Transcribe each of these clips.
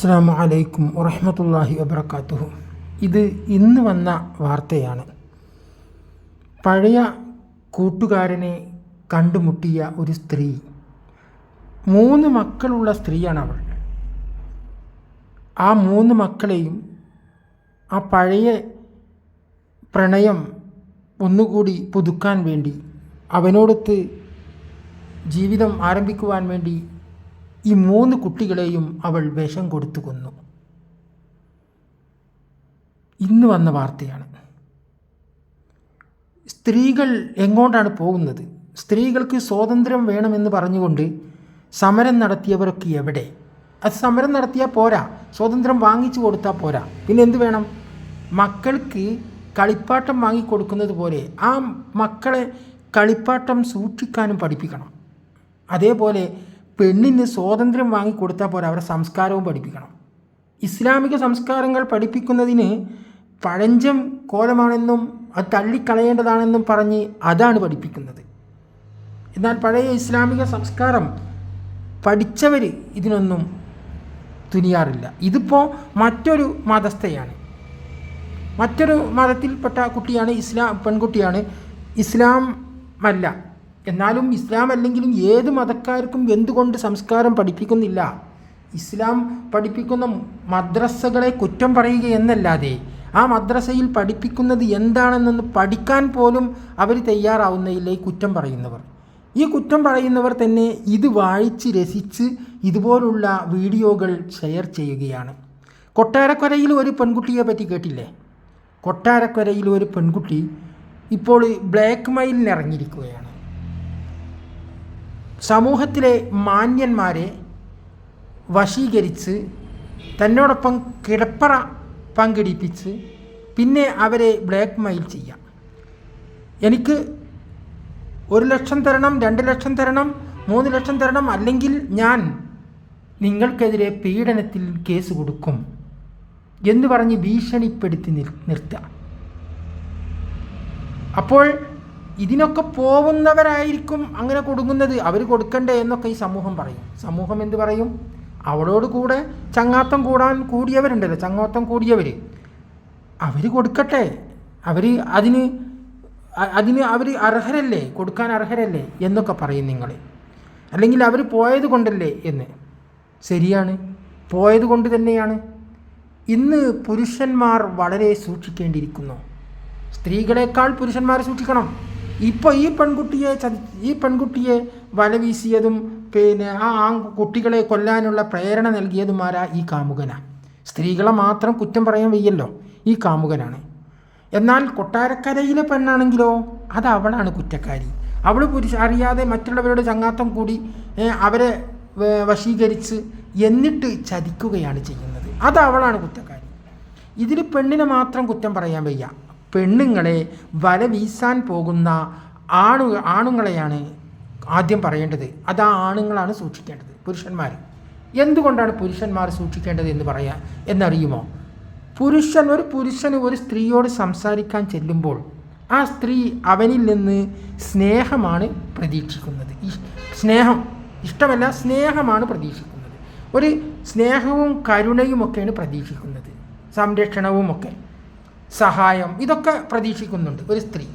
അസ്സാം അലൈക്കും വറഹമത്തല്ലാഹി വബർക്കാത്തുഹു ഇത് ഇന്ന് വന്ന വാർത്തയാണ്. പഴയ കൂട്ടുകാരനെ കണ്ടുമുട്ടിയ ഒരു സ്ത്രീ. മൂന്ന് മക്കളുള്ള സ്ത്രീയാണ് അവൾ. ആ മൂന്ന് മക്കളെയും ആ പഴയ പ്രണയം ഒന്നുകൂടി പുതുക്കാൻ വേണ്ടി അവനോടൊത്ത് ജീവിതം ആരംഭിക്കുവാൻ വേണ്ടി ഈ മൂന്ന് കുട്ടികളെയും അവൾ വിഷം കൊടുത്തു കൊന്നു. ഇന്ന് വന്ന വാർത്തയാണ്. സ്ത്രീകൾ എങ്ങോട്ടാണ് പോകുന്നത്? സ്ത്രീകൾക്ക് സ്വാതന്ത്ര്യം വേണമെന്ന് പറഞ്ഞുകൊണ്ട് സമരം നടത്തിയവരൊക്കെ എവിടെ? അത് സമരം നടത്തിയാൽ പോരാ. സ്വാതന്ത്ര്യം വാങ്ങിച്ചു കൊടുത്താൽ പോരാ. പിന്നെ എന്ത് വേണം? മക്കൾക്ക് കളിപ്പാട്ടം വാങ്ങിക്കൊടുക്കുന്നത് പോലെ ആ മക്കളെ കളിപ്പാട്ടം സൂക്ഷിക്കാനും പഠിപ്പിക്കണം. അതേപോലെ പെണ്ണിന് സ്വാതന്ത്ര്യം വാങ്ങിക്കൊടുത്താൽ പോരാ അവരുടെ സംസ്കാരവും പഠിപ്പിക്കണം. ഇസ്ലാമിക സംസ്കാരങ്ങൾ പഠിപ്പിക്കുന്നതിന് പഴഞ്ചം കോലമാണെന്നും അത് തള്ളിക്കളയേണ്ടതാണെന്നും പറഞ്ഞ് അതാണ് പഠിപ്പിക്കുന്നത്. എന്നാൽ പഴയ ഇസ്ലാമിക സംസ്കാരം പഠിച്ചവർ ഇതിനൊന്നും തുനിയാറില്ല. ഇതിപ്പോൾ മറ്റൊരു മതസ്ഥയാണ്. മറ്റൊരു മതത്തിൽപ്പെട്ട കുട്ടിയാണ് ഇസ്ലാം പെൺകുട്ടിയാണ്. ഇസ്ലാം അല്ല. എന്നാലും ഇസ്ലാം അല്ലെങ്കിലും ഏത് മതക്കാർക്കും എന്തുകൊണ്ട് സംസ്കാരം പഠിപ്പിക്കുന്നില്ല? ഇസ്ലാം പഠിപ്പിക്കുന്ന മദ്രസകളെ കുറ്റം പറയുക എന്നല്ലാതെ ആ മദ്രസയിൽ പഠിപ്പിക്കുന്നത് എന്താണെന്നൊന്ന് പഠിക്കാൻ പോലും അവർ തയ്യാറാവുന്നതില്ല ഈ കുറ്റം പറയുന്നവർ. ഈ കുറ്റം പറയുന്നവർ തന്നെ ഇത് വായിച്ച് രസിച്ച് ഇതുപോലുള്ള വീഡിയോകൾ ഷെയർ ചെയ്യുകയാണ്. കൊട്ടാരക്കരയിൽ ഒരു പെൺകുട്ടിയെ പറ്റി കേട്ടില്ലേ? കൊട്ടാരക്കരയിൽ ഒരു പെൺകുട്ടി ഇപ്പോൾ ബ്ലാക്ക് മെയിലിന് ഇറങ്ങിയിരിക്കുകയാണ് സമൂഹത്തിലെ മാന്യന്മാരെ വശീകരിച്ച് തന്നോടൊപ്പം കിടപ്പറ പങ്കിടിപ്പിച്ച് പിന്നെ അവരെ ബ്ലാക്ക് മെയിൽ ചെയ്യാം. എനിക്ക് ഒരു ലക്ഷം തരണം രണ്ട് ലക്ഷം തരണം മൂന്ന് ലക്ഷം തരണം അല്ലെങ്കിൽ ഞാൻ നിങ്ങൾക്കെതിരെ പീഡനത്തിൽ കേസ് കൊടുക്കും എന്ന് പറഞ്ഞ് ഭീഷണിപ്പെടുത്തി നിർ നിർത്തുക അപ്പോൾ ഇതിനൊക്കെ പോകുന്നവരായിരിക്കും അങ്ങനെ കൊടുക്കുന്നത് അവർ കൊടുക്കണ്ടേ എന്നൊക്കെ ഈ സമൂഹം പറയും. സമൂഹം എന്ത് പറയും? അവളോട് കൂടെ ചങ്ങാത്തം കൂടാൻ കൂടിയവരുണ്ടല്ലോ. ചങ്ങാത്തം കൂടിയവർ അവർ കൊടുക്കട്ടെ. അവർ അതിന് അതിന് അവർ അർഹരല്ലേ? കൊടുക്കാൻ അർഹരല്ലേ? എന്നൊക്കെ പറയും നിങ്ങൾ അല്ലെങ്കിൽ അവർ പോയത് കൊണ്ടല്ലേ എന്ന്. ശരിയാണ്. പോയത് കൊണ്ട് തന്നെയാണ്. ഇന്ന് പുരുഷന്മാർ വളരെ സൂക്ഷിക്കേണ്ടിയിരിക്കുന്നു. സ്ത്രീകളെക്കാൾ പുരുഷന്മാരെ സൂക്ഷിക്കണം. ഇപ്പോൾ ഈ പെൺകുട്ടിയെ ഈ പെൺകുട്ടിയെ വലവീശിയതും പിന്നെ ആ കുട്ടികളെ കൊല്ലാനുള്ള പ്രേരണ നൽകിയതുമാരാ ഈ കാമുകനാണ് സ്ത്രീകളെ മാത്രം കുറ്റം പറയാൻ വയ്യല്ലോ ഈ കാമുകനാണ്. എന്നാൽ കൊട്ടാരക്കരയിലെ പെണ്ണാണെങ്കിലോ അത് അവളാണ് കുറ്റക്കാരി. അവൾ പുരുഷ അറിയാതെ മറ്റുള്ളവരുടെ ചങ്ങാത്തം കൂടി അവരെ വശീകരിച്ച് എന്നിട്ട് ചതിക്കുകയാണ് ചെയ്യുന്നത്. അത് അവളാണ് കുറ്റക്കാരി. ഇതിൽ പെണ്ണിനെ മാത്രം കുറ്റം പറയാൻ വയ്യ. പെണ്ണുങ്ങളെ വല വീശാൻ പോകുന്ന ആണു ആണുങ്ങളെയാണ് ആദ്യം പറയേണ്ടത്. അത് ആ ആണുങ്ങളാണ് സൂക്ഷിക്കേണ്ടത് പുരുഷന്മാർ എന്തുകൊണ്ടാണ് പുരുഷന്മാർ സൂക്ഷിക്കേണ്ടത് എന്ന് പറയാ? എന്നറിയുമോ? പുരുഷൻ ഒരു പുരുഷന് ഒരു സ്ത്രീയോട് സംസാരിക്കാൻ ചെല്ലുമ്പോൾ ആ സ്ത്രീ അവനിൽ നിന്ന് സ്നേഹമാണ് പ്രതീക്ഷിക്കുന്നത്. സ്നേഹം ഇഷ്ടമല്ല സ്നേഹമാണ് പ്രതീക്ഷിക്കുന്നത്. ഒരു സ്നേഹവും കരുണയുമൊക്കെയാണ് പ്രതീക്ഷിക്കുന്നത്. സംരക്ഷണവുമൊക്കെ. സഹായം ഇതൊക്കെ പ്രതീക്ഷിക്കുന്നുണ്ട് ഒരു സ്ത്രീ.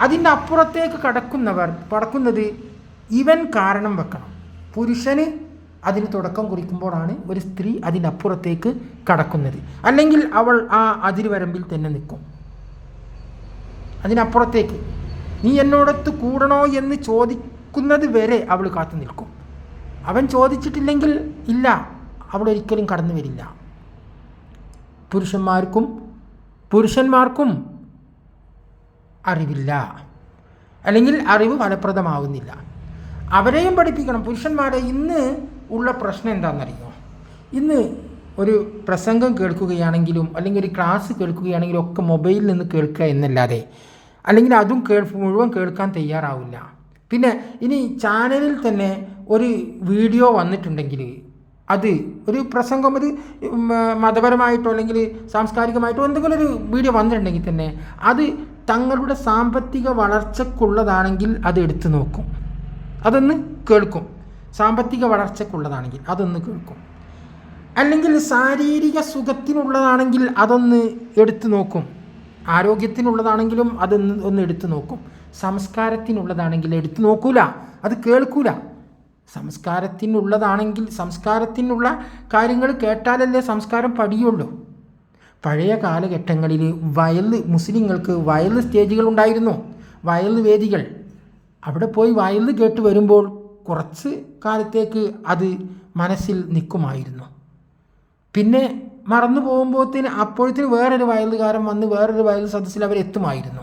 അതിന്റെ അപ്പുറത്തേക്ക് കടക്കുന്നവർ കടക്കുന്നത് ഇവൻ കാരണം വെക്കണം. പുരുഷന് അതിന് തുടക്കം കുറിക്കുമ്പോഴാണ് ഒരു സ്ത്രീ അതിനപ്പുറത്തേക്ക് കടക്കുന്നത്. അല്ലെങ്കിൽ അവൾ ആ അതിരുവരമ്പിൽ തന്നെ നിൽക്കും. അതിനപ്പുറത്തേക്ക് നീ എന്നോടൊത്ത് കൂടണോ എന്ന് ചോദിക്കുന്നത് വരെ അവൾ കാത്തു നിൽക്കും. അവൻ ചോദിച്ചിട്ടില്ലെങ്കിൽ ഇല്ല അവൾ ഒരിക്കലും കടന്നു വരില്ല. പുരുഷന്മാർക്കും പുരുഷന്മാർക്കും അറിവില്ല. അല്ലെങ്കിൽ അറിവ് ഫലപ്രദമാവുന്നില്ല. അവരെയും പഠിപ്പിക്കണം. പുരുഷന്മാരെ ഇന്ന് ഉള്ള പ്രശ്നം എന്താണെന്നറിയോ? ഇന്ന് ഒരു പ്രസംഗം കേൾക്കുകയാണെങ്കിലും അല്ലെങ്കിൽ ഒരു ക്ലാസ് കേൾക്കുകയാണെങ്കിലും ഒക്കെ മൊബൈലിൽ നിന്ന് കേൾക്കുക എന്നല്ലാതെ അല്ലെങ്കിൽ അതും കേൾ മുഴുവൻ കേൾക്കാൻ തയ്യാറാവില്ല. പിന്നെ ഇനി ചാനലിൽ തന്നെ ഒരു വീഡിയോ വന്നിട്ടുണ്ടെങ്കിൽ അത് ഒരു പ്രസംഗം ഒരു മതപരമായിട്ടോ അല്ലെങ്കിൽ സാംസ്കാരികമായിട്ടോ എന്തെങ്കിലും ഒരു വീഡിയോ വന്നിട്ടുണ്ടെങ്കിൽ തന്നെ അത് തങ്ങളുടെ സാമ്പത്തിക വളർച്ചക്കുള്ളതാണെങ്കിൽ അത് എടുത്തു നോക്കും. അതൊന്ന് കേൾക്കും. സാമ്പത്തിക വളർച്ചക്കുള്ളതാണെങ്കിൽ അതൊന്ന് കേൾക്കും. അല്ലെങ്കിൽ ശാരീരിക സുഖത്തിനുള്ളതാണെങ്കിൽ അതൊന്ന് എടുത്തു നോക്കും. ആരോഗ്യത്തിനുള്ളതാണെങ്കിലും അതൊന്ന് ഒന്ന് എടുത്തു നോക്കും. സംസ്കാരത്തിനുള്ളതാണെങ്കിൽ എടുത്തു നോക്കൂല. അത് കേൾക്കൂല. സംസ്കാരത്തിനുള്ളതാണെങ്കിൽ സംസ്കാരത്തിനുള്ള കാര്യങ്ങൾ കേട്ടാലല്ലേ സംസ്കാരം പടിയുള്ളൂ. പഴയ കാലഘട്ടങ്ങളിൽ വയൽ മുസ്ലിങ്ങൾക്ക് വയൽ സ്റ്റേജുകൾ ഉണ്ടായിരുന്നു. വയൽ വേദികൾ. അവിടെ പോയി വയൽ കേട്ട് വരുമ്പോൾ കുറച്ച് കാലത്തേക്ക് അത് മനസ്സിൽ നിൽക്കുമായിരുന്നു. പിന്നെ മറന്നു പോകുമ്പോഴത്തേന് അപ്പോഴത്തേന് വേറൊരു വയലുകാരൻ വന്ന് വേറൊരു വയൽ സദസ്സിൽ അവരെത്തുമായിരുന്നു.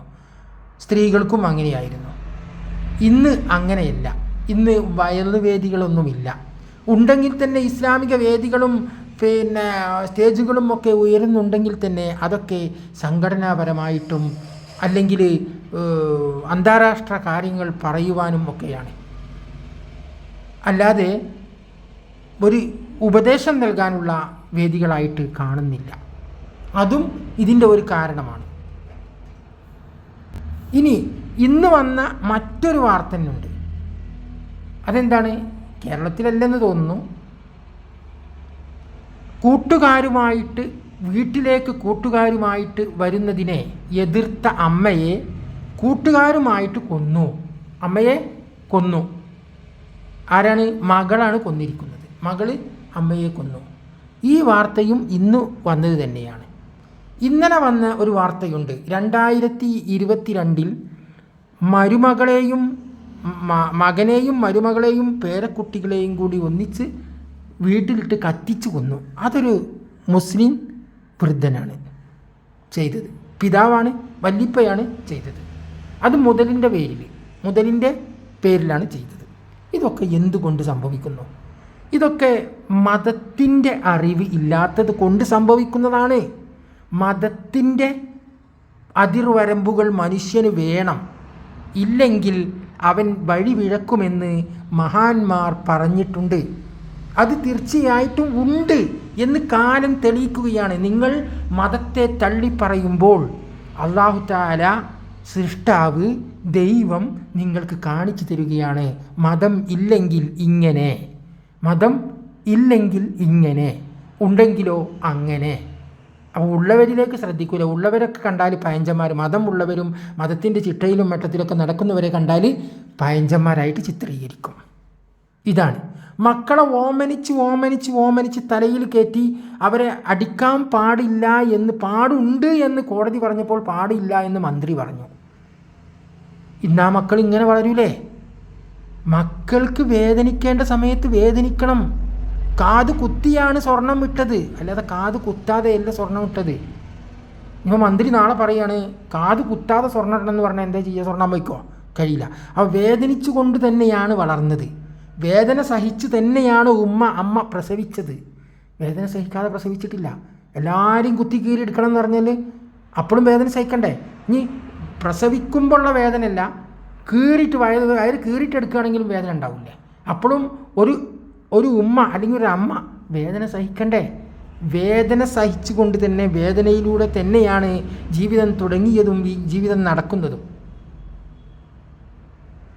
സ്ത്രീകൾക്കും അങ്ങനെയായിരുന്നു. ഇന്ന് അങ്ങനെയല്ല. ഇന്ന് വയൽ വേദികളൊന്നുമില്ല. ഉണ്ടെങ്കിൽ തന്നെ ഇസ്ലാമിക വേദികളും പിന്നെ സ്റ്റേജുകളും ഒക്കെ ഉയരുന്നുണ്ടെങ്കിൽ തന്നെ അതൊക്കെ സംഘടനാപരമായിട്ടും അല്ലെങ്കിൽ അന്താരാഷ്ട്ര കാര്യങ്ങൾ പറയുവാനും ഒക്കെയാണ്. അല്ലാതെ ഒരു ഉപദേശം നൽകാനുള്ള വേദികളായിട്ട് കാണുന്നില്ല. അതും ഇതിന്റെ ഒരു കാരണമാണ്. ഇനി ഇന്ന് വന്ന മറ്റൊരു വാർത്ത തന്നെയുണ്ട് അതെന്താണ്? കേരളത്തിലല്ലെന്ന് തോന്നുന്നു. കൂട്ടുകാരുമായിട്ട് വീട്ടിലേക്ക് കൂട്ടുകാരുമായിട്ട് വരുന്നതിനെ എതിർത്ത അമ്മയെ കൂട്ടുകാരുമായിട്ട് കൊന്നു. അമ്മയെ കൊന്നു. ആരാണ്? മകളാണ് കൊന്നിരിക്കുന്നത്. മകൾ അമ്മയെ കൊന്നു. ഈ വാർത്തയും ഇന്ന് വന്നത് തന്നെയാണ്. ഇന്നലെ വന്ന ഒരു വാർത്തയുണ്ട്. രണ്ടായിരത്തി ഇരുപത്തിരണ്ടിൽ മരുമകളെയും മകനെയും മരുമകളെയും പേരക്കുട്ടികളെയും കൂടി ഒന്നിച്ച് വീട്ടിലിട്ട് കത്തിച്ചു കൊന്നു. അതൊരു മുസ്ലിം വൃദ്ധനാണ് ചെയ്തത്. പിതാവാണ് വല്ലിപ്പയാണ് ചെയ്തത്. അത് മുതലിന്റെ പേരിൽ മുതലിന്റെ പേരിലാണ് ചെയ്തത്. ഇതൊക്കെ എന്തുകൊണ്ട് സംഭവിക്കുന്നു? ഇതൊക്കെ മതത്തിന്റെ അറിവ് ഇല്ലാത്തത് കൊണ്ട് സംഭവിക്കുന്നതാണ്. മതത്തിന്റെ അതിർവരമ്പുകൾ മനുഷ്യന് വേണം. ഇല്ലെങ്കിൽ അവൻ വഴിവിഴക്കുമെന്ന് മഹാന്മാർ പറഞ്ഞിട്ടുണ്ട്. അത് തീർച്ചയായിട്ടും ഉണ്ട് എന്ന് കാലം തെളിയിക്കുകയാണ്. നിങ്ങൾ മതത്തെ തള്ളിപ്പറയുമ്പോൾ അള്ളാഹു താല സൃഷ്ടാവ് ദൈവം നിങ്ങൾക്ക് കാണിച്ചു തരികയാണ്. മതം ഇല്ലെങ്കിൽ ഇങ്ങനെ. മതം ഇല്ലെങ്കിൽ ഇങ്ങനെ. ഉണ്ടെങ്കിലോ അങ്ങനെ. അപ്പോൾ ഉള്ളവരിലേക്ക് ശ്രദ്ധിക്കൂല. ഉള്ളവരൊക്കെ കണ്ടാൽ പയഞ്ചന്മാർ മതം ഉള്ളവരും മതത്തിന്റെ ചിട്ടയിലും മട്ടത്തിലൊക്കെ നടക്കുന്നവരെ കണ്ടാൽ പയഞ്ചന്മാരായിട്ട് ചിത്രീകരിക്കും. ഇതാണ്. മക്കളെ ഓമനിച്ച് ഓമനിച്ച് ഓമനിച്ച് തലയിൽ കയറ്റി അവരെ അടിക്കാൻ പാടില്ല എന്ന് പാടുണ്ട് എന്ന് കോടതി പറഞ്ഞപ്പോൾ പാടില്ല എന്ന് മന്ത്രി പറഞ്ഞു. ഇന്നാ മക്കൾ ഇങ്ങനെ വളരൂലേ? മക്കൾക്ക് വേദനിക്കേണ്ട സമയത്ത് വേദനിക്കണം. കാത് കുത്തിയാണ് സ്വർണം വിട്ടത് അല്ലാതെ കാത് കുത്താതെ അല്ല സ്വർണം വിട്ടത് ഇപ്പോൾ മന്ത്രി നാളെ പറയാണ് കാത് കുത്താതെ സ്വർണം ഇടണമെന്ന് പറഞ്ഞാൽ എന്താ ചെയ്യുക സ്വർണം വയ്ക്കോ കഴിയില്ല. അപ്പോൾ വേദനിച്ചു കൊണ്ട് തന്നെയാണ് വളർന്നത്. വേദന സഹിച്ച് തന്നെയാണ് ഉമ്മ അമ്മ പ്രസവിച്ചത്. വേദന സഹിക്കാതെ പ്രസവിച്ചിട്ടില്ല. എല്ലാവരും കുത്തി കീറി എടുക്കണം എന്ന് പറഞ്ഞാൽ അപ്പോഴും വേദന സഹിക്കണ്ടേ? ഇനി പ്രസവിക്കുമ്പോഴുള്ള വേദനയല്ല കീറിയിട്ട് വയറ് വയറ് കീറിയിട്ട് എടുക്കുകയാണെങ്കിലും വേദന ഉണ്ടാവില്ലേ? അപ്പോഴും ഒരു ഒരു ഉമ്മ അല്ലെങ്കിൽ ഒരു അമ്മ വേദന സഹിക്കണ്ടേ? വേദന സഹിച്ചുകൊണ്ട് തന്നെ വേദനയിലൂടെ തന്നെയാണ് ജീവിതം തുടങ്ങിയതും ജീവിതം നടക്കുന്നതും.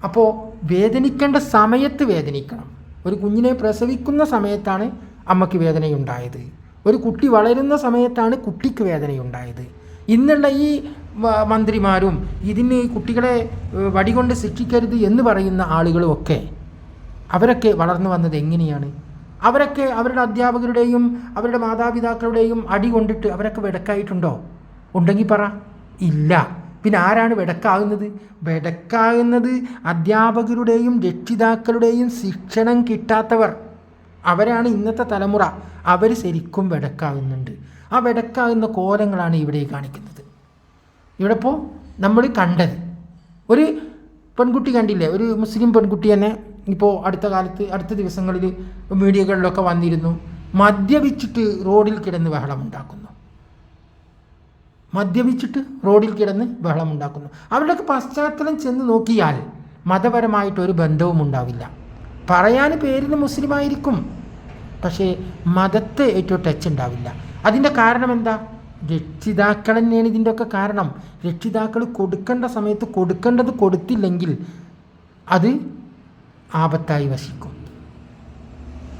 അപ്പോൾ വേദനിക്കേണ്ട സമയത്ത് വേദനിക്കണം. ഒരു കുഞ്ഞിനെ പ്രസവിക്കുന്ന സമയത്താണ് അമ്മയ്ക്ക് വേദനയുണ്ടായത്. ഒരു കുട്ടി വളരുന്ന സമയത്താണ് കുട്ടിക്ക് വേദനയുണ്ടായത്. ഇന്നുള്ള ഈ മന്ത്രിമാരും ഇതിന് കുട്ടികളെ വടികൊണ്ട് ശിക്ഷിക്കരുത് എന്ന് പറയുന്ന ആളുകളുമൊക്കെ അവരൊക്കെ വളർന്നു വന്നത് എങ്ങനെയാണ്? അവരൊക്കെ അവരുടെ അധ്യാപകരുടെയും അവരുടെ മാതാപിതാക്കളുടെയും അടി കൊണ്ടിട്ട് അവരൊക്കെ വെടക്കായിട്ടുണ്ടോ? ഉണ്ടെങ്കിൽ പറ. ഇല്ല. പിന്നെ ആരാണ് വെടക്കാകുന്നത്? വെടക്കാകുന്നത് അധ്യാപകരുടെയും രക്ഷിതാക്കളുടെയും ശിക്ഷണം കിട്ടാത്തവർ. അവരാണ് ഇന്നത്തെ തലമുറ. അവർ ശരിക്കും വെടക്കാകുന്നുണ്ട്. ആ വെടക്കാകുന്ന കോലങ്ങളാണ് ഇവിടെ കാണിക്കുന്നത്. ഇവിടെ ഇപ്പോൾ നമ്മൾ കണ്ടത്. ഒരു പെൺകുട്ടി കണ്ടില്ലേ? ഒരു മുസ്ലിം പെൺകുട്ടി തന്നെ ഇപ്പോൾ അടുത്ത കാലത്ത് അടുത്ത ദിവസങ്ങളിൽ മീഡിയകളിലൊക്കെ വന്നിരുന്നു. മദ്യപിച്ചിട്ട് റോഡിൽ കിടന്ന് ബഹളമുണ്ടാക്കുന്നു. മദ്യപിച്ചിട്ട് റോഡിൽ കിടന്ന് ബഹളമുണ്ടാക്കുന്നു. അവരുടെയൊക്കെ പശ്ചാത്തലം ചെന്ന് നോക്കിയാൽ മതപരമായിട്ടൊരു ബന്ധവും ഉണ്ടാവില്ല. പറയാൻ പേരിന് മുസ്ലിമായിരിക്കും. പക്ഷേ മതത്തെ ഏറ്റവും ടച്ച് ഉണ്ടാവില്ല. അതിന്റെ കാരണം എന്താ? രക്ഷിതാക്കൾ തന്നെയാണ് ഇതിന്റെ ഒക്കെ കാരണം. രക്ഷിതാക്കൾ കൊടുക്കേണ്ട സമയത്ത് കൊടുക്കേണ്ടത് കൊടുത്തില്ലെങ്കിൽ അത് ആപത്തായി വസിക്കും.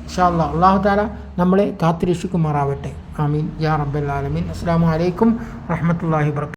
ഇൻഷാ അല്ലാ അള്ളാഹു താല നമ്മളെ കാത്തിരക്ഷിക്കുമാറാവട്ടെ. ആമീൻ. യാ റബ്ബൽ ആലമീൻ. അസ്സാം വലൈക്കും വറഹമത്തല്ലാഹി വർക്കാത്തു